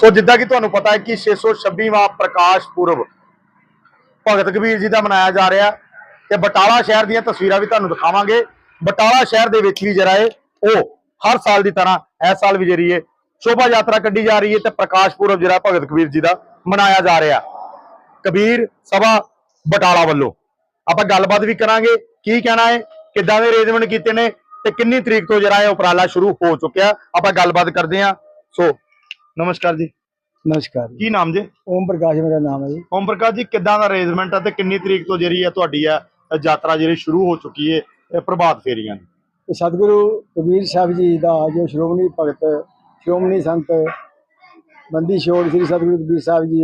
ਸੋ ਜਿੱਦਾਂ ਕਿ ਤੁਹਾਨੂੰ ਪਤਾ ਹੈ ਕਿ 626ਵਾਂ ਪ੍ਰਕਾਸ਼ ਪੁਰਬ ਭਗਤ ਕਬੀਰ ਜੀ ਦਾ ਮਨਾਇਆ ਜਾ ਰਿਹਾ ਤੇ ਬਟਾਲਾ ਸ਼ਹਿਰ ਦੀਆਂ ਤਸਵੀਰਾਂ ਵੀ ਤੁਹਾਨੂੰ ਦਿਖਾਵਾਂਗੇ। ਬਟਾਲਾ ਸ਼ਹਿਰ ਦੇ ਵਿੱਚ ਵੀ ਜਿਹੜਾ ਹੈ, ਉਹ ਹਰ ਸਾਲ ਦੀ ਤਰ੍ਹਾਂ ਇਸ ਸਾਲ ਵੀ ਜਿਹੜੀ ਹੈ ਸ਼ੋਭਾ ਯਾਤਰਾ ਕੱਢੀ ਜਾ ਰਹੀ ਹੈ ਤੇ ਪ੍ਰਕਾਸ਼ ਪੁਰਬ ਜਿਹੜਾ ਭਗਤ ਕਬੀਰ ਜੀ ਦਾ ਮਨਾਇਆ ਜਾ ਰਿਹਾ ਕਬੀਰ ਸਭਾ ਬਟਾਲਾ ਵੱਲੋਂ। ਆਪਾਂ ਗੱਲਬਾਤ ਵੀ ਕਰਾਂਗੇ, ਕੀ ਕਹਿਣਾ ਹੈ, ਕਿੱਦਾਂ ਦੇ ਅਰੇਂਜਮੈਂਟ ਕੀਤੇ ਨੇ ਤੇ ਕਿੰਨੀ ਤਰੀਕ ਤੋਂ ਜਿਹੜਾ ਹੈ ਉਪਰਾਲਾ ਸ਼ੁਰੂ ਹੋ ਚੁੱਕਿਆ, ਆਪਾਂ ਗੱਲਬਾਤ ਕਰਦੇ ਹਾਂ। ਸੋ ਨਮਸਕਾਰ ਜੀ। ਨਮਸਕਾਰ ਜੀ। ਕੀ ਨਾਮ ਜੀ? ਓਮ ਪ੍ਰਕਾਸ਼ ਮੇਰਾ ਨਾਮ ਹੈ ਜੀ। ਓਮ ਪ੍ਰਕਾਸ਼ ਜੀ ਕਿੱਦਾਂ ਦਾ ਅਰੇਂਜਮੈਂਟ ਹੈ ਤੇ ਕਿੰਨੀ ਤਰੀਕ ਤੋਂ ਜਿਹੜੀ ਹੈ ਤੁਹਾਡੀ ਆ ਯਾਤਰਾ ਜਿਹੜੀ ਸ਼ੁਰੂ ਹੋ ਚੁੱਕੀ ਹੈ ਇਹ ਪ੍ਰਭਾਤ ਫੇਰੀਆਂ ਦੀ? ਸਤਿਗੁਰੂ ਕਬੀਰ ਸਾਹਿਬ ਜੀ ਦਾ ਜੋ ਸ਼੍ਰੋਮਣੀ ਭਗਤ ਸ਼੍ਰੋਮਣੀ ਸੰਤ ਬੰਦੀ ਛੋੜ ਸ੍ਰੀ ਸਤਿਗੁਰੂ ਕਬੀਰ ਸਾਹਿਬ ਜੀ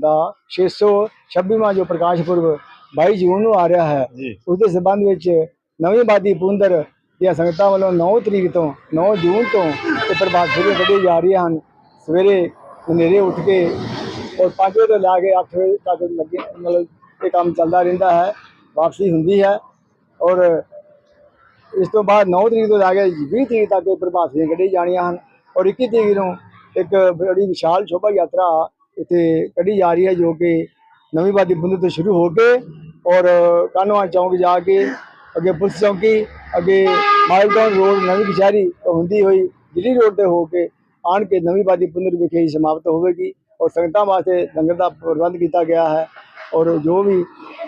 ਦਾ 626ਵਾਂ ਜੋ ਪ੍ਰਕਾਸ਼ ਪੁਰਬ 22 ਜੂਨ ਨੂੰ ਆ ਰਿਹਾ ਹੈ ਉਸ ਦੇ ਸੰਬੰਧ ਵਿੱਚ ਨਵੀਂ ਬਾਦੀ ਪੁੰਦਰ ਦੀਆਂ ਸੰਗਤਾਂ ਵੱਲੋਂ 9 ਤਰੀਕ ਤੋਂ 9 ਜੂਨ ਤੋਂ ਇਹ ਪ੍ਰਭਾਤ ਫੇਰੀਆਂ ਕੱਢੀਆਂ ਜਾ ਰਹੀਆਂ ਹਨ। ਸਵੇਰੇ ਹਨੇਰੇ ਉੱਠ ਕੇ ਔਰ 5 ਵਜੇ ਤੋਂ ਲੈ ਕੇ 8 ਵਜੇ ਤੱਕ ਲੱਗੇ, ਮਤਲਬ ਇਹ ਕੰਮ ਚੱਲਦਾ ਰਹਿੰਦਾ ਹੈ, ਵਾਪਸੀ ਹੁੰਦੀ ਹੈ ਔਰ ਇਸ ਤੋਂ ਬਾਅਦ 9 ਤਰੀਕ ਤੋਂ ਲੈ ਕੇ 20 ਤਰੀਕ ਤੱਕ ਇਹ ਪ੍ਰਭਾਤ ਫੇਰੀਆਂ ਕੱਢੀ ਜਾਣੀਆਂ ਹਨ ਔਰ 21 ਤਰੀਕ ਨੂੰ ਇੱਕ ਬੜੀ ਵਿਸ਼ਾਲ ਸ਼ੋਭਾ ਯਾਤਰਾ ਇੱਥੇ ਕੱਢੀ ਜਾ ਰਹੀ ਹੈ ਜੋ ਕਿ ਨਵੀਂ ਬਾਦੀ ਬੁੰਦ ਤੋਂ ਸ਼ੁਰੂ ਹੋ ਕੇ ਔਰ ਕਾਨਵਾ ਚੌਂਕ ਜਾ ਕੇ ਅੱਗੇ ਪੁਲਿਸ ਚੌਂਕੀ, ਅੱਗੇ ਮਾਈਲਟਾਊਨ ਰੋਡ ਨਵੀਂ ਕਚਹਿਰੀ ਹੁੰਦੀ ਹੋਈ ਦਿੱਲੀ ਰੋਡ ਤੇ ਹੋ ਕੇ ਆਣ ਕੇ ਨਵੀਂ ਬਾਦੀ ਪੁੰਦਰ ਵਿਖੇ ਸਮਾਪਤ ਹੋਵੇਗੀ ਔਰ ਸੰਗਤਾਂ ਵਾਸਤੇ ਲੰਗਰ ਦਾ ਪ੍ਰਬੰਧ ਕੀਤਾ ਗਿਆ ਹੈ ਔਰ ਜੋ ਵੀ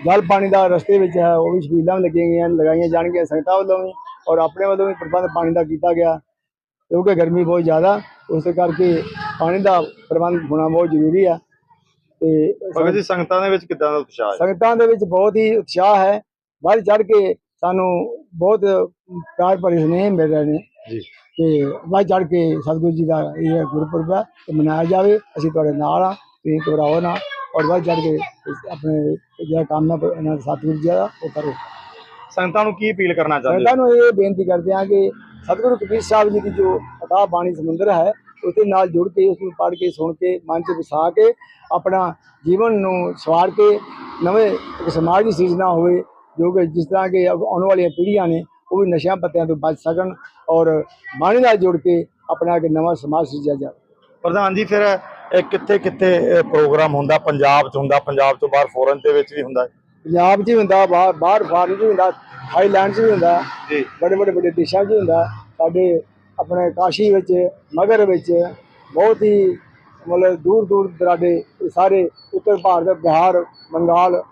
ਜਲ ਪਾਣੀ ਦਾ ਰਸਤੇ ਵਿੱਚ ਹੈ ਉਹ ਵੀ ਛਬੀਲਾਂ ਵੀ ਲੱਗੀਆਂ ਗਈਆਂ ਲਗਾਈਆਂ ਜਾਣਗੀਆਂ ਸੰਗਤਾਂ ਵੱਲੋਂ ਵੀ ਔਰ ਆਪਣੇ ਵੱਲੋਂ ਵੀ ਪ੍ਰਬੰਧ ਪਾਣੀ ਦਾ ਕੀਤਾ ਗਿਆ। ਕਿਉਂਕਿ ਗਰਮੀ ਬਹੁਤ ਜ਼ਿਆਦਾ ਉਸ ਕਰਕੇ ਪਾਣੀ ਦਾ ਪ੍ਰਬੰਧ ਹੋਣਾ ਬਹੁਤ ਜ਼ਰੂਰੀ ਹੈ। ਤੇ ਭਗਤ ਜੀ ਸੰਗਤਾਂ ਦੇ ਵਿੱਚ ਕਿੱਦਾਂ ਦਾ ਉਤਸ਼ਾਹ ਹੈ? ਸੰਗਤਾਂ ਦੇ ਵਿੱਚ ਬਹੁਤ ਹੀ ਉਤਸ਼ਾਹ ਹੈ। ਵੱਧ ਚੜ ਕੇ ਸਾਨੂੰ ਬਹੁਤ ਪਿਆਰ ਭਰੇ ਸੁਨੇਹੇ ਮਿਲ ਰਹੇ ਨੇ। ਜੀ। ਕਿ ਵੱਧ ਚੜ ਕੇ ਸਤਿਗੁਰੂ ਜੀ ਦਾ ਇਹ ਗੁਰਪੁਰਬ ਹੈ ਤੇ ਮਨਾਇਆ ਜਾਵੇ ਅਸੀਂ ਤੁਹਾਡੇ ਨਾਲ ਆ ਤੁਸੀਂ ਘਬਰਾਓ ਨਾ ਔਰ ਵੱਧ ਚੜ ਕੇ ਆਪਣੇ ਜਿਹੜਾ ਕੰਮ ਹੈ ਇਹਨਾਂ ਦੇ ਸਤਿਗੁਰੂ ਜੀ ਦਾ ਉਹ ਕਰੋ। ਸੰਗਤਾਂ ਨੂੰ ਕੀ ਅਪੀਲ ਕਰਨਾ ਚਾਹੁੰਦੇ ਸੰਗਤਾਂ ਨੂੰ ਇਹ ਬੇਨਤੀ ਕਰਦੇ ਹਾਂ ਕਿ ਸਤਿਗੁਰੂ ਕਬੀਰ ਸਾਹਿਬ ਜੀ ਦੀ ਜੋ ਅਥਾਹ ਬਾਣੀ ਸਮੁੰਦਰ ਹੈ ਉਸ ਦੇ ਨਾਲ ਜੁੜ ਕੇ ਉਸ ਨੂੰ ਪੜ੍ਹ ਕੇ ਸੁਣ ਕੇ ਮਨ 'ਚ ਵਸਾ ਕੇ ਆਪਣਾ ਜੀਵਨ ਨੂੰ ਸਵਾਰ ਕੇ ਨਵੇਂ ਇੱਕ ਸਮਾਜ ਦੀ ਸਿਰਜਣਾ ਹੋਵੇ ਜੋ ਕਿ ਜਿਸ ਤਰ੍ਹਾਂ ਕਿ ਆਉਣ ਵਾਲੀਆਂ ਪੀੜ੍ਹੀਆਂ ਨੇ ਉਹ ਵੀ ਨਸ਼ਿਆਂ ਪੱਤਿਆਂ ਤੋਂ ਬਚ ਸਕਣ ਔਰ ਬਾਣੀ ਨਾਲ ਜੁੜ ਕੇ ਆਪਣਾ ਇੱਕ ਨਵਾਂ ਸਮਾਜ ਸਿਰਜਿਆ ਜਾਵੇ। ਪ੍ਰਧਾਨ ਜੀ ਫਿਰ ਇਹ ਕਿੱਥੇ ਕਿੱਥੇ ਪ੍ਰੋਗਰਾਮ ਹੁੰਦਾ? ਪੰਜਾਬ 'ਚ ਹੁੰਦਾ ਪੰਜਾਬ ਤੋਂ ਬਾਹਰ ਫੋਰਨ ਦੇ ਵਿੱਚ ਵੀ ਹੁੰਦਾ? ਪੰਜਾਬ 'ਚ ਵੀ ਹੁੰਦਾ ਬਾਹਰ ਫਾਰਨ 'ਚ ਵੀ ਹੁੰਦਾ ਥਾਈਲੈਂਡ 'ਚ ਵੀ ਹੁੰਦਾ ਜੀ। ਬੜੇ ਬੜੇ ਬੜੇ ਦੇਸ਼ਾਂ 'ਚ ਵੀ ਹੁੰਦਾ ਸਾਡੇ ਆਪਣੇ ਕਾਸ਼ੀ ਵਿੱਚ ਮਗਰ ਵਿੱਚ ਬਹੁਤ ਹੀ ਮਤਲਬ ਦੂਰ ਦੂਰ ਦਰਾਡੇ ਸਾਰੇ ਉੱਤਰ ਭਾਰਤ ਬਿਹਾਰ ਬੰਗਾਲ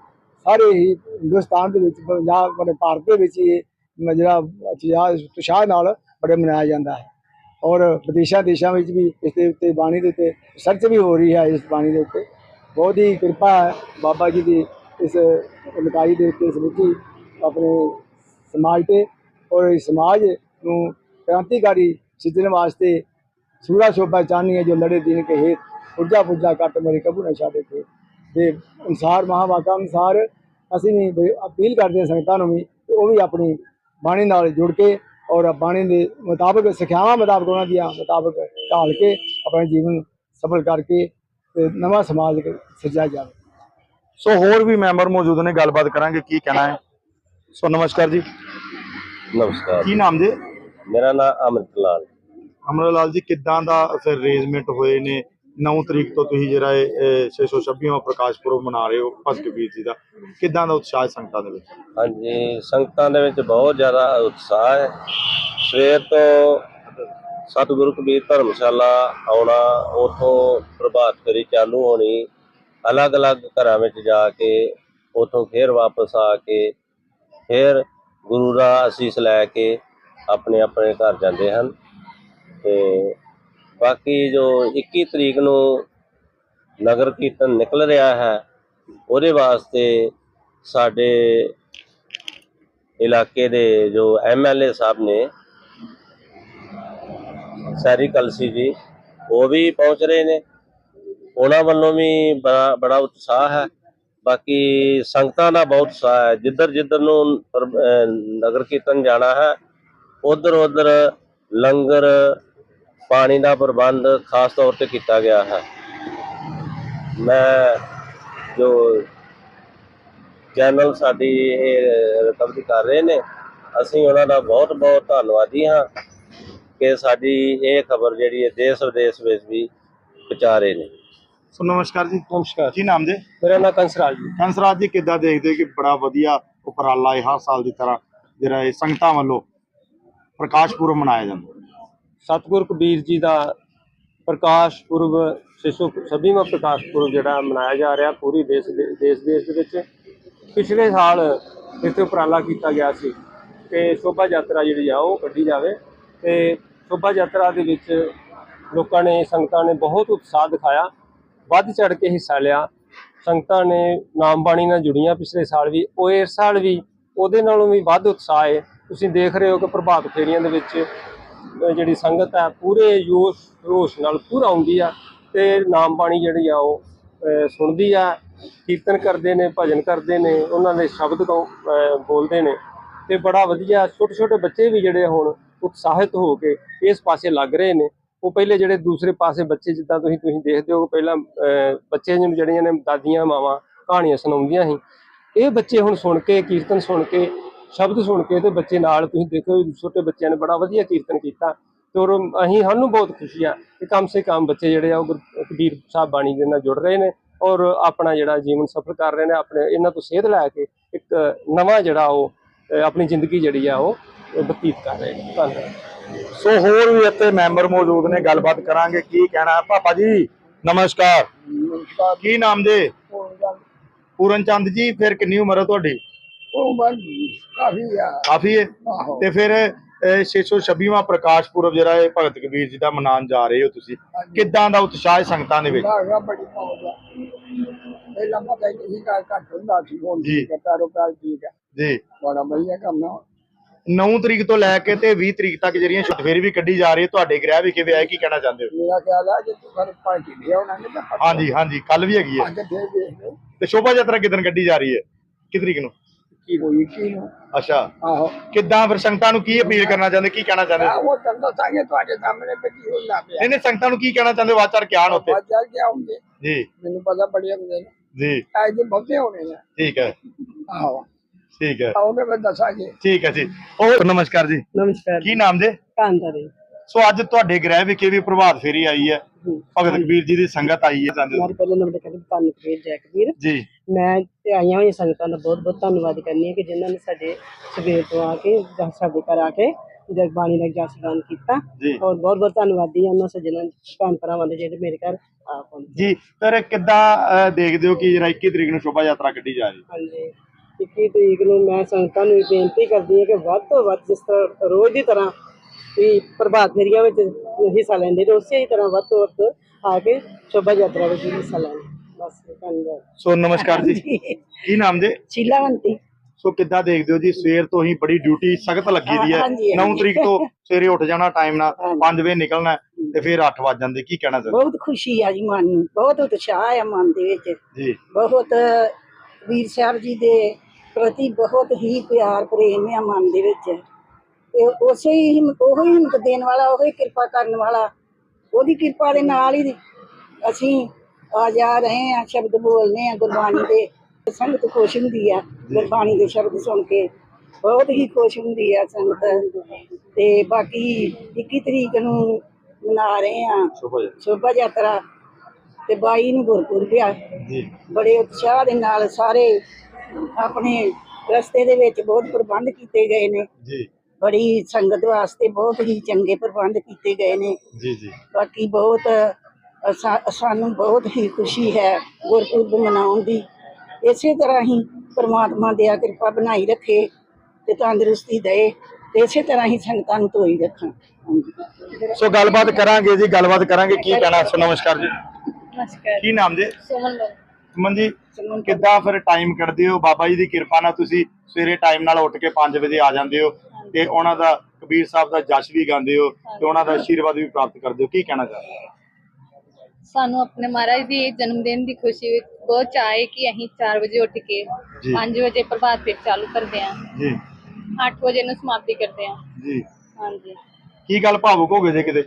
ਸਾਰੇ ਹੀ ਹਿੰਦੁਸਤਾਨ ਦੇ ਵਿੱਚ ਪੰਜਾਬ ਆਪਣੇ ਭਾਰਤ ਦੇ ਵਿੱਚ ਇਹ ਜਿਹੜਾ ਉਤਸ਼ਾਹ ਨਾਲ ਬੜੇ ਮਨਾਇਆ ਜਾਂਦਾ ਹੈ। ਔਰ ਵਿਦੇਸ਼ਾਂ, ਦੇਸ਼ਾਂ ਵਿੱਚ ਵੀ ਇਸ ਦੇ ਉੱਤੇ, ਬਾਣੀ ਦੇ ਉੱਤੇ ਸਰਚ ਵੀ ਹੋ ਰਹੀ ਹੈ ਇਸ ਬਾਣੀ ਦੇ ਉੱਤੇ। ਬਹੁਤ ਹੀ ਕਿਰਪਾ ਹੈ ਬਾਬਾ ਜੀ ਦੀ ਇਸ ਲਕਾਈ ਦੇ ਉੱਤੇ ਸਮੁੱਚੀ ਆਪਣੇ ਸਮਾਜ ਤੇ ਔਰ ਇਸ ਸਮਾਜ ਨੂੰ ਕ੍ਰਾਂਤੀਕਾਰੀ ਸਿੱਧਣ ਵਾਸਤੇ ਸੂਰਾ ਸ਼ੋਭਾ ਚਾਹਨੀ ਹੈ ਜੋ ਲੜੇ ਦਿਨ ਕੇ ਹੇਤ ਪੁਰਜਾ ਪੁਰਜਾ ਕੱਟ ਮੇਰੇ ਕਬੂ ਨਾ ਛਾੜੇ ਤੇ ਦੇ ਅਨੁਸਾਰ, ਮਹਾਵਾਕਾ ਅਨੁਸਾਰ ਅਸੀਂ ਵੀ ਅਪੀਲ ਕਰਦੇ ਹਾਂ ਸੰਗਤਾਂ ਨੂੰ ਵੀ, ਉਹ ਵੀ ਆਪਣੀ ਬਾਣੀ ਨਾਲ ਜੁੜ ਕੇ ਔਰ ਬਾਣੀ ਦੇ ਮੁਤਾਬਕ ਸਿੱਖਿਆਵਾਂ ਮੁਤਾਬਕ ਉਹਨਾਂ ਦੀਆਂ ਮੁਤਾਬਕ ਢਾਲ ਕੇ ਆਪਣਾ ਜੀਵਨ ਸਫਲ ਕਰਕੇ ਤੇ ਨਵਾਂ ਸਮਾਜ ਸਿਰਜਿਆ ਜਾਵੇ। ਸੋ ਹੋਰ ਵੀ ਮੈਂਬਰ ਮੌਜੂਦ ਨੇ ਗੱਲਬਾਤ ਕਰਾਂਗੇ ਕੀ ਕਹਿਣਾ ਹੈ? ਸੋ ਨਮਸਕਾਰ ਜੀ। ਨਮਸਕਾਰ ਕੀ ਨਾਮ ਜੀ? ਮੇਰਾ ਨਾਮ ਅਮਰਿਤ ਲਾਲ ਅਮਰ ਲਾਲ ਜੀ ਕਿੱਦਾਂ ਦਾ ਫਿਰ ਅਰੇਂਜਮੈਂਟ ਹੋਏ ਨੇ? 9 ਤਰੀਕ ਤੋਂ ਤੁਸੀਂ ਜਿਹੜਾ ਇਹ ਇਹ 626ਵਾਂ ਪ੍ਰਕਾਸ਼ ਪੁਰਬ ਮਨਾ ਰਹੇ ਹੋ ਭਗਤ ਕਬੀਰ ਜੀ ਦਾ। ਕਿੱਦਾਂ ਦਾ ਉਤਸ਼ਾਹ ਸੰਗਤਾਂ ਦੇ ਵਿੱਚ? ਹਾਂਜੀ, ਸੰਗਤਾਂ ਦੇ ਵਿੱਚ ਬਹੁਤ ਜ਼ਿਆਦਾ ਉਤਸ਼ਾਹ ਹੈ। ਸਵੇਰ ਤੋਂ ਸਤਿਗੁਰੂ ਕਬੀਰ ਧਰਮਸ਼ਾਲਾ ਆਉਣਾ, ਉਥੋਂ ਪ੍ਰਭਾਤ ਫੇਰੀ ਚਾਲੂ ਹੋਣੀ, ਅਲੱਗ-ਅਲੱਗ ਘਰਾਂ ਵਿੱਚ ਜਾ ਕੇ, ਉਥੋਂ ਫੇਰ ਵਾਪਸ ਆ ਕੇ, ਫੇਰ ਗੁਰੂ ਦਾ ਅਸੀਸ ਲੈ ਕੇ ਆਪਣੇ ਆਪਣੇ ਘਰ ਜਾਂਦੇ ਹਨ। ਤੇ ਬਾਕੀ ਜੋ 21 ਤਰੀਕ ਨੂੰ ਨਗਰ ਕੀਰਤਨ ਨਿਕਲ ਰਿਹਾ ਹੈ, ਉਹਦੇ ਵਾਸਤੇ ਸਾਡੇ ਇਲਾਕੇ ਦੇ ਜੋ ਐਮਐਲਏ ਸਾਹਿਬ ਨੇ, ਸੈਰੀ ਕਲਸੀ ਜੀ, ਉਹ ਵੀ ਪਹੁੰਚ ਰਹੇ ਨੇ। ਉਹਨਾਂ ਵੱਲੋਂ ਵੀ ਬੜਾ ਬੜਾ ਉਤਸ਼ਾਹ ਹੈ। ਬਾਕੀ ਸੰਗਤਾਂ ਦਾ ਬਹੁਤ ਉਤਸ਼ਾਹ ਹੈ। ਜਿੱਧਰ ਜਿੱਧਰ ਨੂੰ ਨਗਰ ਕੀਰਤਨ ਜਾਣਾ ਹੈ ਉਧਰ ਉਧਰ ਲੰਗਰ ਪਾਣੀ ਦਾ ਪ੍ਰਬੰਧ ਖਾਸ ਤੌਰ ਤੇ ਕੀਤਾ ਗਿਆ ਹੈ। ਮੈਂ ਜੋ ਚੈਨਲ ਸਾਡੀ ਇਹ ਰਿਕਵਰੀ ਕਰ ਰਹੇ ਨੇ ਅਸੀਂ ਉਹਨਾਂ ਦਾ ਬਹੁਤ ਬਹੁਤ ਧੰਨਵਾਦੀ ਹਾਂ ਕਿ ਸਾਡੀ ਇਹ ਖਬਰ ਜਿਹੜੀ ਹੈ ਦੇਸ਼ ਵਿਦੇਸ਼ ਵਿੱਚ ਵੀ ਆ ਰਹੇ ਨੇ। ਸੋ ਨਮਸਕਾਰ ਜੀ। ਨਮਸਕਾਰ। ਕੀ ਨਾਮ ਜੀ? ਮੇਰਾ ਨਾਮ ਕੰਸਰਾਜ ਜੀ। ਹੰਸਰਾਜ ਜੀ ਕਿੱਦਾਂ ਦੇਖਦੇ ਕਿ ਬੜਾ ਵਧੀਆ ਉਪਰਾਲਾ ਹੈ ਹਰ ਸਾਲ ਦੀ ਤਰ੍ਹਾਂ ਜਿਹੜਾ ਇਹ ਸੰਗਤਾਂ ਵੱਲੋਂ ਪ੍ਰਕਾਸ਼ ਪੁਰਬ ਮਨਾਇਆ ਜਾਂਦਾ? ਸਤਿਗੁਰ ਕਬੀਰ ਜੀ ਦਾ ਪ੍ਰਕਾਸ਼ ਪੁਰਬ 626ਵਾਂ ਪ੍ਰਕਾਸ਼ ਪੁਰਬ ਜਿਹੜਾ ਮਨਾਇਆ ਜਾ ਰਿਹਾ ਪੂਰੀ ਦੇਸ਼ ਦੇ, ਦੇਸ਼ ਦੇਸ਼ ਦੇ ਵਿੱਚ। ਪਿਛਲੇ ਸਾਲ ਇੱਥੇ ਉਪਰਾਲਾ ਕੀਤਾ ਗਿਆ ਸੀ ਕਿ ਸ਼ੋਭਾ ਯਾਤਰਾ ਜਿਹੜੀ ਆ ਉਹ ਕੱਢੀ ਜਾਵੇ ਤੇ ਸ਼ੋਭਾ ਯਾਤਰਾ ਦੇ ਵਿੱਚ ਲੋਕਾਂ ਨੇ, ਸੰਗਤਾਂ ਨੇ ਬਹੁਤ ਉਤਸ਼ਾਹ ਦਿਖਾਇਆ, ਵੱਧ ਚੜ ਕੇ ਹਿੱਸਾ ਲਿਆ। ਸੰਗਤਾਂ ਨੇ ਨਾਮ ਬਾਣੀ ਨਾਲ ਜੁੜੀਆਂ ਪਿਛਲੇ ਸਾਲ ਵੀ, ਉਹ ਇਸ ਸਾਲ ਵੀ ਉਹਦੇ ਨਾਲੋਂ ਵੀ ਵੱਧ ਉਤਸ਼ਾਹ ਹੈ। ਤੁਸੀਂ ਦੇਖ ਰਹੇ ਹੋ ਕਿ ਪ੍ਰਭਾਤ ਫੇਰੀਆਂ ਦੇ ਵਿੱਚ ਜਿਹੜੀ ਸੰਗਤ ਹੈ, ਪੂਰੇ ਜੋਸ਼, ਰੋਸ਼ ਨਾਲ ਪੂਰਾ ਆਉਂਦੀ ਆ ਤੇ ਨਾਮ ਬਾਣੀ ਜਿਹੜੀ ਆ ਉਹ ਸੁਣਦੀ ਆ, ਕੀਰਤਨ ਕਰਦੇ ਨੇ, ਭਜਨ ਕਰਦੇ ਨੇ, ਉਹਨਾਂ ਦੇ ਸ਼ਬਦ ਤੋਂ ਬੋਲਦੇ ਨੇ ਤੇ ਬੜਾ ਵਧੀਆ ਛੋਟੇ ਛੋਟੇ ਬੱਚੇ ਵੀ ਜਿਹੜੇ ਹੁਣ ਉਤਸ਼ਾਹਿਤ ਹੋ ਕੇ ਇਸ ਪਾਸੇ ਲੱਗ ਰਹੇ ਨੇ। ਉਹ ਪਹਿਲੇ ਜਿਹੜੇ ਦੂਸਰੇ ਪਾਸੇ ਬੱਚੇ, ਜਿੱਦਾਂ ਤੁਸੀਂ ਤੁਸੀਂ ਦੇਖਦੇ ਹੋ ਪਹਿਲਾਂ, ਅਹ ਬੱਚੇ ਜਿਹੜੀਆਂ ਨੇ ਦਾਦੀਆਂ, ਮਾਵਾਂ, ਕਹਾਣੀਆਂ ਸੁਣਾਉਂਦੀਆਂ ਸੀ। ਇਹ ਬੱਚੇ ਹੁਣ ਸੁਣ ਕੇ, ਕੀਰਤਨ ਸੁਣ ਕੇ ਸ਼ਬਦ ਸੁਣ ਕੇ ਤੇ ਬੱਚੇ ਨਾਲ ਤੁਸੀਂ ਦੇਖੋ ਛੋਟੇ ਬੱਚਿਆਂ ਨੇ ਬੜਾ ਵਧੀਆ ਕੀਰਤਨ ਕੀਤਾ ਤੇ ਔਰ ਅਸੀਂ ਸਾਨੂੰ ਬਹੁਤ ਖੁਸ਼ੀ ਆ ਕਿ ਕਮ ਸੇ ਕਮ ਬੱਚੇ ਜਿਹੜੇ ਆ ਉਹ ਗੁਰ- ਕਬੀਰ ਸਾਹਿਬ ਬਾਣੀ ਦੇ ਨਾਲ ਜੁੜ ਰਹੇ ਨੇ ਔਰ ਆਪਣਾ ਜਿਹੜਾ ਜੀਵਨ ਸਫਲ ਕਰ ਰਹੇ ਨੇ ਆਪਣੇ ਇਹਨਾਂ ਤੋਂ ਸੇਧ ਲੈ ਕੇ ਇੱਕ ਨਵਾਂ ਜਿਹੜਾ ਉਹ ਆਪਣੀ ਜ਼ਿੰਦਗੀ ਜਿਹੜੀ ਆ ਉਹ ਬਤੀਤ ਕਰ ਰਹੇ ਨੇ। ਧੰਨਵਾਦ। ਸੋ ਹੋਰ ਵੀ ਇੱਥੇ ਮੈਂਬਰ ਮੌਜੂਦ ਨੇ ਗੱਲਬਾਤ ਕਰਾਂਗੇ ਕੀ ਕਹਿਣਾ? ਹੈ ਪਾਪਾ ਜੀ ਨਮਸਕਾਰ। ਕੀ ਨਾਮ ਜੀ? ਪੂਰਨ ਚੰਦ। ਜੀ ਫਿਰ ਕਿੰਨੀ ਉਮਰ ਹੈ ਤੁਹਾਡੀ? ਉਹ ਕਾਫੀ ਆ। ਕਾਫੀ ਹੈ ਆਹੋ। ਤੇ ਫਿਰ ਇਹ 626ਵਾਂ ਪ੍ਰਕਾਸ਼ ਪੁਰਬ ਜਿਹੜਾ ਹੈ ਭਗਤ ਕਬੀਰ ਜੀ ਦਾ ਮਨਾਉਣ ਜਾ ਰਹੇ ਹੋ ਤੁਸੀਂ ਕਿੱਦਾਂ ਦਾ ਉਤਸ਼ਾਹ ਹੈ ਸੰਗਤਾਂ ਦੇ ਵਿੱਚ? ਲਾਗਾ ਬੜੀ ਮੌਜ ਆ। ਪਹਿਲਾਂ ਪਤਾ ਹੀ ਨਹੀਂ ਸੀ ਕਿ ਘੱਟ ਹੁੰਦਾ ਸੀ ਹੁਣ ਜੀ। ਕਾਰੋ ਕਾਰ ਠੀਕ ਹੈ ਜੀ। ਬੜਾ ਵਧੀਆ ਕੰਮ ਆ। 9 ਤਰੀਕ ਤੋਂ ਲੈ ਕੇ ਤੇ 20 ਤਰੀਕ ਤੱਕ ਜਿਹੜੀਆਂ ਛੁੱਟ ਫੇਰੀ ਵੀ ਕੱਢੀ ਜਾ ਰਹੀ ਹੈ ਤੁਹਾਡੇ ਗ੍ਰਹਿ ਵਿਖੇ ਵੀ ਆਏ ਕੀ ਕਹਿਣਾ ਚਾਹੁੰਦੇ ਹੋ? ਮੇਰਾ ਖਿਆਲ ਆ ਜੇ ਤੂੰ ਪਾਰਟੀ ਲਿਆ ਉਹਨਾਂ ਨੇ ਤਾਂ ਹਾਂਜੀ ਹਾਂਜੀ ਕੱਲ ਵੀ ਹੈਗੀ ਹੈ। ਅੱਜ ਤੇ ਸ਼ੋਭਾ ਯਾਤਰਾ ਕਿਦਨ ਕੱਢੀ ਜਾ ਰਹੀ ਹੈ? ਕਿ ਤਰੀਕ ਨੂੰ? ਕੀ ਹੋਈ ਕੀ ਨੂੰ ਅੱਛਾ। ਆਹੋ। ਕਿੱਦਾਂ ਫਿਰ ਸੰਗਤਾਂ ਨੂੰ ਕੀ ਅਪੀਲ ਕਰਨਾ ਚਾਹੁੰਦੇ ਕੀ ਕਹਿਣਾ ਚਾਹੁੰਦੇ? ਆ ਹੋ? ਉਹ ਤਾਂ ਦੱਸਾਂਗੇ ਤੁਹਾਡੇ ਸਾਹਮਣੇ ਕੀ ਹੁੰਦਾ ਪਿਆ। ਨਹੀਂ ਨਹੀਂ ਸੰਗਤਾਂ ਨੂੰ ਕੀ ਕਹਿਣਾ ਚਾਹੁੰਦੇ? ਵਾਚਾਰ ਕਿਆਨ ਉੱਤੇ ਬਾਅਦ ਜਾ ਕੇ ਆਉਂਗੇ। ਜੀ। ਮੈਨੂੰ ਪਤਾ ਬੜੀਆ ਹੁੰਦੇ ਨੇ। ਜੀ। ਅੱਜ ਦੇ ਬਹੁਤੇ ਹੋਣੇ ਨੇ। ਠੀਕ ਹੈ। ਆਹੋ। ਠੀਕ ਹੈ। ਆਉਂਗੇ ਮੈਂ ਦੱਸਾਂਗੇ। ਠੀਕ ਹੈ ਜੀ। ਉਹ ਨਮਸਕਾਰ ਜੀ। ਨਮਸਕਾਰ ਕੀ ਨਾਮ ਜੇ? ਕਾਂਦਾਰੇ ਸੋ ਅੱਜ ਤੁਹਾਡੇ ਗ੍ਰਹਿ ਵਿਖੇ ਵੀ ਪ੍ਰਭਾਤ ਫੇਰੀ ਆਈ ਹੈ। ਭਗਤ ਕਬੀਰ ਜੀ ਦੀ ਸੰਗਤ ਆਈ ਹੈ ਮੇਰੇ ਪਹਿਲੇ ਨੰਬਰ ਕਹਿੰਦੇ ਧੰਨਵਾਦ ਜੈਕਵੀਰ ਜੀ ਮੈਂ ਤੇ ਆਈਆਂ ਹੋਈਆਂ ਸੰਗਤਾਂ ਦਾ ਬਹੁਤ ਬਹੁਤ ਧੰਨਵਾਦ ਕਰਨੀ ਹੈ ਕਿ ਜਿਨ੍ਹਾਂ ਨੇ ਸਾਡੇ ਸਵੇਰ ਤੋਂ ਆ ਕੇ ਜਾਂ ਸਾਡੇ ਘਰ ਆ ਕੇ ਜਗਬਾਣੀ ਦਾ ਜਸਦਾਨ ਕੀਤਾ। ਜੀ। ਔਰ ਬਹੁਤ ਬਹੁਤ ਧੰਨਵਾਦੀ ਹਾਂ ਉਹਨਾਂ ਸੱਜਣਾਂ ਭੈਣ ਭਰਾਵਾਂ ਦੇ ਜਿਹੜੇ ਮੇਰੇ ਘਰ ਆ ਪਹੁੰਚੇ। ਜੀ ਫਿਰ ਕਿੱਦਾਂ ਦੇਖਦੇ ਹੋ ਕਿ ਜਿਹੜਾ 21 ਤਰੀਕ ਨੂੰ ਸ਼ੋਭਾ ਯਾਤਰਾ ਕੱਢੀ ਜਾ ਰਹੀ ਹੈ? ਹਾਂਜੀ। 21 ਤਰੀਕ ਨੂੰ ਮੈਂ ਸੰਗਤਾਂ ਨੂੰ ਬੇਨਤੀ ਕਰਦੀ ਹਾਂ ਕਿ ਵੱਧ ਤੋਂ ਵੱਧ ਜਿਸ ਤਰ੍ਹਾਂ ਰੋਜ਼ ਦੀ ਤਰ੍ਹਾਂ ਵੀ ਪ੍ਰਭਾਤ ਫੇਰੀਆਂ ਵਿੱਚ ਹਿੱਸਾ ਲੈਂਦੇ ਨੇ ਉਸੇ ਹੀ ਤਰ੍ਹਾਂ ਵੱਧ ਤੋਂ ਵੱਧ ਆ ਕੇ ਸ਼ੋਭਾ ਯਾਤਰਾ ਵਿੱਚ ਹਿੱਸਾ ਲੈਣ ਬਸ ਧੰਨਵਾਦ। ਸੋ ਨਮਸਕਾਰ ਜੀ। ਕੀ ਨਾਮ ਜੇ? ਸ਼ੀਲਾਵੰਤੀ ਸੋ ਕਿੱਦਾਂ ਦੇਖਦੇ ਹੋ ਜੀ ਸਵੇਰ ਤੋਂ ਹੀ ਬੜੀ ਡਿਊਟੀ ਸਖਤ ਲੱਗੀ ਦੀ ਹੈ। ਹਾਂਜੀ, 9 ਹਾਂਜੀ। ਤਰੀਕ ਤੋਂ ਸਵੇਰੇ ਉੱਠ ਜਾਣਾ ਟਾਈਮ ਨਾਲ ਹਾਂਜੀ। 5 ਵਜੇ ਨਿਕਲਣਾ ਤੇ ਫਿਰ 8 ਵਜ ਜਾਂਦੇ ਕੀ ਕਹਿਣਾ ਚਾਹੁੰਦੇ? ਬਹੁਤ ਖੁਸ਼ੀ ਆ ਜੀ ਮਨ ਨੂੰ ਬਹੁਤ ਉਤਸ਼ਾਹ ਆ ਮਨ ਦੇ ਵਿੱਚ। ਜੀ। ਬਹੁਤ ਵੀਰ ਸਾਹਿਬ ਜੀ ਦੇ ਪ੍ਰਤੀ ਬਹੁਤ ਹੀ ਪਿਆਰ ਪ੍ਰੇਮ ਆ ਮਨ ਦੇ ਵਿੱਚ। ਤੇ ਉਸੇ ਹੀ ਹਿੰਮਤ ਉਹ ਹੀ ਹਿੰਮਤ ਦੇਣ ਵਾਲਾ ਉਹ ਹੀ ਕਿਰਪਾ ਕਰਨ ਵਾਲਾ। ਉਹਦੀ ਕਿਰਪਾ ਦੇ ਨਾਲ ਹੀ ਅਸੀਂ ਆ ਜਾ ਰਹੇ ਆ ਸ਼ਬਦ ਬੋਲਨੇ ਆ ਗੁਰਬਾਣੀ ਦੇ। ਸੰਗਤ ਖੁਸ਼ ਹੁੰਦੀ ਆ ਗੁਰਬਾਣੀ ਦੇ ਸ਼ਬਦ ਸੁਣ ਕੇ। ਬਹੁਤ ਹੀ ਖੁਸ਼ ਹੁੰਦੀ ਆ ਸੰਗਤ। ਤੇ ਬਾਕੀ 21 ਤਰੀਕ ਨੂੰ ਮਨਾ ਰਹੇ ਆ ਸ਼ੋਭਾ ਯਾਤਰਾ। ਸ਼ੋਭਾ ਯਾਤਰਾ। ਤੇ 22 ਨੂੰ ਗੁਰਪੁਰਬ ਆ। ਜੀ। ਬੜੇ ਉਤਸ਼ਾਹ ਦੇ ਨਾਲ ਸਾਰੇ ਆਪਣੇ ਰਸਤੇ ਦੇ ਵਿੱਚ ਬਹੁਤ ਪ੍ਰਬੰਧ ਕੀਤੇ ਗਏ ਨੇ। ਜੀ। ਬੜੀ ਸੰਗਤ ਵਾਸਤੇ ਬਹੁਤ ਹੀ ਚੰਗੇ ਪ੍ਰਬੰਧ ਕੀਤੇ ਗਏ ਨੇ। ਜੀ ਜੀ। ਬਾਕੀ ਬਹੁਤ ਅਸਾ- ਸਾਨੂੰ ਬਹੁਤ ਹੀ ਖੁਸ਼ੀ ਹੈ ਗੁਰਪੁਰਬ ਮਨਾਉਣ ਦੀ। ਇਸੇ ਤਰ੍ਹਾਂ ਹੀ ਪ੍ਰਮਾਤਮਾ ਦੀ ਕਿਰਪਾ ਬਣਾਈ ਰੱਖੇ ਤੇ ਤੰਦਰੁਸਤੀ ਦੇ ਤੇ ਇਸੇ ਤਰ੍ਹਾਂ ਹੀ ਸੰਗਤਾਂ ਨੂੰ ਧੋਈ ਰੱਖਣ। ਸੋ ਗੱਲਬਾਤ ਕਰਾਂਗੇ ਜੀ ਗੱਲਬਾਤ ਕਰਾਂਗੇ। ਕੀ ਕਹਿਣਾ? ਸੋ ਨਮਸਕਾਰ ਜੀ। ਨਮਸਕਾਰ। ਕੀ ਨਾਮ ਜੀ? ਸੁਮਨ ਸੁਮਨ ਜੀ ਕਿੱਦਾਂ ਫਿਰ ਟਾਈਮ ਕੱਢਦੇ ਹੋ? ਬਾਬਾ ਜੀ ਦੀ ਕਿਰਪਾ ਨਾਲ ਤੁਸੀਂ ਸਵੇਰੇ ਟਾਈਮ ਨਾਲ ਉੱਠ ਕੇ 5 ਵਜੇ ਆ ਜਾਂਦੇ ਹੋ। ਤੇ ਉਹਨਾਂ ਦਾ ਕਬੀਰ ਸਾਹਿਬ ਦਾ ਜਸ਼ ਵੀ ਗਾਉਂਦੇ ਹੋ ਤੇ ਉਹਨਾਂ ਦਾ ਆਸ਼ੀਰਵਾਦ ਵੀ ਪ੍ਰਾਪਤ ਕਰਦੇ ਹੋ ਕੀ ਕਹਿਣਾ ਚਾਹੁੰਦੇ ਹੋ ਸਾਨੂੰ ਆਪਣੇ ਮਹਾਰਾਜ ਦੇ ਜਨਮ ਦਿਨ ਦੀ ਖੁਸ਼ੀ ਵਿੱਚ ਬਹੁਤ ਚਾਅ ਹੈ ਕਿ ਅਸੀਂ 4 ਵਜੇ ਉੱਠ ਕੇ ਜੀ। 5 ਵਜੇ ਪ੍ਰਭਾਤ ਫੇਰ ਚਾਲੂ ਕਰਦੇ ਹਾਂ। ਜੀ। 8 ਵਜੇ ਨੂੰ ਸਮਾਪਤੀ ਕਰਦੇ ਹਾਂ। ਜੀ। ਹਾਂਜੀ। ਕੀ ਗੱਲ ਭਾਵੁਕ ਹੋ ਗਏ ਜੇ ਕਿਤੇ?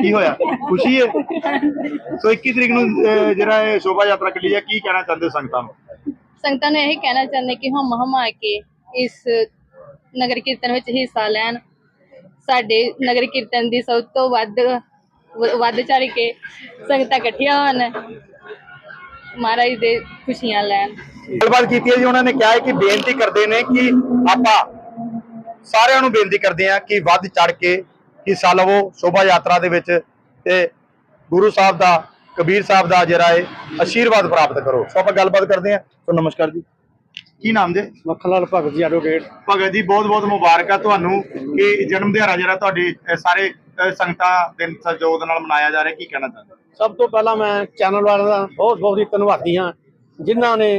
ਕੀ ਹੋਇਆ? ਖੁਸ਼ੀ ਹੈ? ਸੋ 21 ਤਰੀਕ ਨੂੰ ਅਹ, ਜਿਹੜਾ ਇਹ ਸ਼ੋਭਾ ਯਾਤਰਾ ਕੱਢੀ ਹੈ ਕੀ ਕਹਿਣਾ ਚਾਹੁੰਦੇ ਹੋ ਸੰਗਤਾਂ ਨੂੰ? ਸੰਗਤਾਂ ਨੂੰ ਇਹ ਕਹਿਣਾ ਚਾਹੁੰਦੇ ਕਿ ਹਮ ਹਮ ਆ ਕੇ ਇਸ ਨਗਰ ਕੀਰਤਨ ਵਿੱਚ ਹਿੱਸਾ ਲੈਣ। ਸਾਡੇ ਨਗਰ ਕੀਰਤਨ ਦੀ ਸਭ ਤੋਂ ਵੱਧ ਵੱਧ ਚੜ ਕੇ ਸੰਗਤਾਂ ਇਕੱਠੀਆਂ ਹੋਣ। ਮਹਾਰਾਜ ਦੇ ਖੁਸ਼ੀਆਂ ਲੈਣ। ਗੱਲਬਾਤ ਕੀਤੀ ਹੈ ਜੀ, ਉਹਨਾਂ ਨੇ ਕਿਹਾ ਹੈ ਕਿ ਬੇਨਤੀ ਕਰਦੇ ਨੇ ਕਿ ਆਪਾਂ ਸਾਰਿਆਂ ਨੂੰ ਬੇਨਤੀ ਕਰਦੇ ਆ ਕਿ ਵੱਧ ਚੜ ਕੇ ਹਿੱਸਾ ਲਵੋ, ਸ਼ੋਭਾ ਯਾਤਰਾ ਦੇ ਵਿੱਚ ਤੇ ਗੁਰੂ ਸਾਹਿਬ ਦਾ, ਕਬੀਰ ਸਾਹਿਬ ਦਾ ਜਿਹੜਾ ਹੈ, ਆਸ਼ੀਰਵਾਦ ਪ੍ਰਾਪਤ ਕਰੋ। ਸੋ ਆਪਾਂ ਗੱਲਬਾਤ ਕਰਦੇ ਆ ਸੋ ਨਮਸਕਾਰ ਜੀ। ਕੀ ਨਾਮ ਜੀ? ਮੱਖਣ ਲਾਲ ਭਗਤ ਜੀ ਐਡਵੋਕੇਟ ਭਗਤ ਜੀ ਬਹੁਤ ਬਹੁਤ ਮੁਬਾਰਕਾਂ ਤੁਹਾਨੂੰ ਕਿ ਜਨਮ ਦਿਹਾੜਾ ਜਿਹੜਾ ਤੁਹਾਡੇ ਸਾਰੇ ਸੰਗਤਾਂ ਦੇ ਸਹਿਯੋਗ ਨਾਲ ਮਨਾਇਆ ਜਾ ਰਿਹਾ ਕੀ ਕਹਿਣਾ ਚਾਹੁੰਦੇ? ਸਭ ਤੋਂ ਪਹਿਲਾਂ ਮੈਂ ਚੈਨਲ ਵਾਲਿਆਂ ਦਾ ਬਹੁਤ ਬਹੁਤ ਹੀ ਧੰਨਵਾਦੀ ਹਾਂ ਜਿਨ੍ਹਾਂ ਨੇ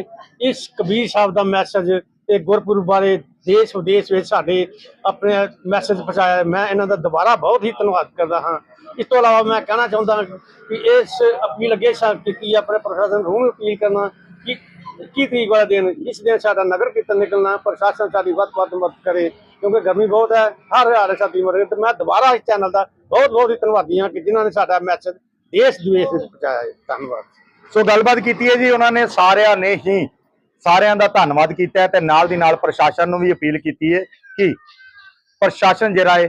ਇਸ ਕਬੀਰ ਸਾਹਿਬ ਦਾ ਮੈਸੇਜ ਤੇ ਗੁਰਪੁਰਬ ਬਾਰੇ ਦੇਸ਼ ਵਿਦੇਸ਼ ਵਿੱਚ ਸਾਡੇ ਆਪਣੇ ਮੈਸੇਜ ਪਹੁੰਚਾਇਆ ਮੈਂ ਇਹਨਾਂ ਦਾ ਦੁਬਾਰਾ ਬਹੁਤ ਹੀ ਧੰਨਵਾਦ ਕਰਦਾ ਹਾਂ। ਇਸ ਤੋਂ ਇਲਾਵਾ ਮੈਂ ਕਹਿਣਾ ਚਾਹੁੰਦਾ ਕਿ ਇਸ ਅਪੀਲ ਅੱਗੇ ਕੀਤੀ ਆਪਣੇ ਪ੍ਰਸ਼ਾਸਨ ਨੂੰ ਅਪੀਲ ਕਰਨਾ ਕਿ 21 ਤਰੀਕ ਵਾਲਾ ਦਿਨ? ਇਸ ਦਿਨ ਸਾਡਾ ਨਗਰ ਕੀਰਤਨ ਨਿਕਲਣਾ, ਪ੍ਰਸ਼ਾਸਨ ਸਾਡੀ ਵੱਧ ਤੋਂ ਵੱਧ ਮਦਦ ਕਰੇ, ਕਿਉਂਕਿ ਗਰਮੀ ਬਹੁਤ ਹੈ, ਹਰ ਹਾਲੇ ਸਾਡੀ ਮਰੇ ਤੇ ਮੈਂ ਦੁਬਾਰਾ ਇਸ ਚੈਨਲ ਦਾ ਬਹੁਤ ਬਹੁਤ ਹੀ ਧੰਨਵਾਦੀ ਹਾਂ ਕਿ ਜਿਨ੍ਹਾਂ ਨੇ ਸਾਡਾ ਮੈਸੇਜ ਦੇਸ਼ ਵਿਦੇਸ਼ ਵਿੱਚ ਪਹੁੰਚਾਇਆ ਹੈ। ਧੰਨਵਾਦ। ਸੋ ਗੱਲਬਾਤ ਕੀਤੀ ਹੈ ਜੀ, ਉਹਨਾਂ ਨੇ ਸਾਰਿਆਂ ਨੇ ਹੀ ਸਾਰਿਆਂ ਦਾ ਧੰਨਵਾਦ ਕੀਤਾ ਹੈ ਤੇ ਨਾਲ ਦੀ ਨਾਲ ਪ੍ਰਸ਼ਾਸਨ ਨੂੰ ਵੀ ਅਪੀਲ ਕੀਤੀ ਹੈ ਕਿ ਪ੍ਰਸ਼ਾਸਨ ਜਿਹੜਾ ਹੈ,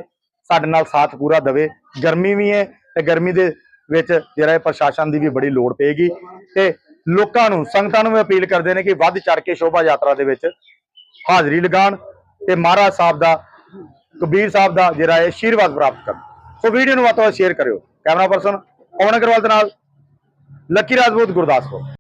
ਸਾਡੇ ਨਾਲ ਸਾਥ ਪੂਰਾ ਦੇਵੇ। ਗਰਮੀ ਵੀ ਹੈ ਤੇ ਗਰਮੀ ਦੇ ਵਿੱਚ ਜਿਹੜਾ ਹੈ, ਪ੍ਰਸ਼ਾਸਨ ਦੀ ਵੀ ਬੜੀ ਲੋੜ ਪਏਗੀ ਤੇ ਲੋਕਾਂ ਨੂੰ, ਸੰਗਤਾਂ ਨੂੰ ਵੀ ਅਪੀਲ ਕਰਦੇ ਨੇ ਕਿ ਵੱਧ ਚੜ ਕੇ ਸ਼ੋਭਾ ਯਾਤਰਾ ਦੇ ਵਿੱਚ ਹਾਜ਼ਰੀ ਲਗਾਉਣ ਤੇ ਮਹਾਰਾਜ ਸਾਹਿਬ ਦਾ, ਕਬੀਰ ਸਾਹਿਬ ਦਾ ਜਿਹੜਾ ਹੈ ਆਸ਼ੀਰਵਾਦ ਪ੍ਰਾਪਤ ਕਰਨ। ਸੋ ਵੀਡੀਓ ਨੂੰ ਵੱਧ ਤੋਂ ਵੱਧ ਸ਼ੇਅਰ ਕਰਿਓ। ਕੈਮਰਾ ਪਰਸਨ ਪਵਨ ਅਗਰਵਾਲ ਦੇ ਨਾਲ, ਲੱਕੀ ਰਾਜਪੂਤ, ਗੁਰਦਾਸਪੁਰ।